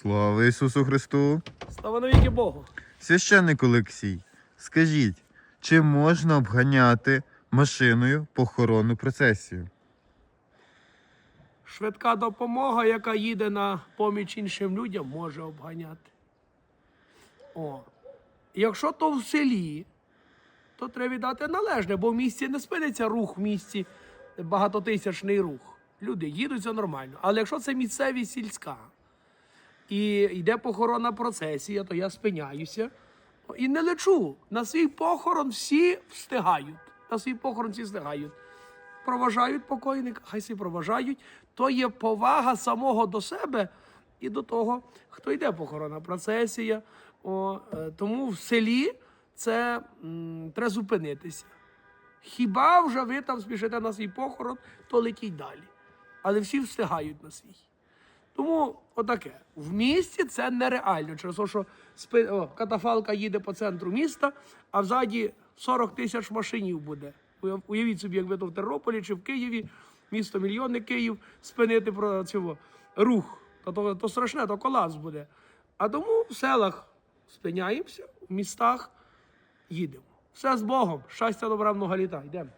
Слава Ісусу Христу! Слава навіки Богу. Священник Олексій, скажіть, чи можна обганяти машиною похоронну процесію? Швидка допомога, яка їде на поміч іншим людям, може обганяти. О. Якщо то в селі, то треба віддати належне, бо в місті не спиниться рух в місті, багатотисячний рух. Люди їдуть це нормально. Але якщо це місцевість сільська і йде похоронна процесія, то я спиняюся і не лечу. На свій похорон всі встигають. На свій похорон всі встигають. Проважають покойника, хай всі проважають. То є повага самого до себе і до того, хто йде похоронна процесія. О, е, тому в селі це м, треба зупинитися. Хіба вже ви там спішите на свій похорон, то летіть далі. Але всі встигають на свій. Тому отаке. В місті це нереально. Через те, що спи... О, катафалка їде по центру міста, а взаді 40 тисяч машинів буде. Уявіть собі, якби то в Тернополі чи в Києві, місто мільйонне Київ, спинити про цього рух. То, то, то страшне, то колапс буде. А тому в селах спиняємося, в містах їдемо. Все з Богом. Щастя, добра, много літа. Йдемо.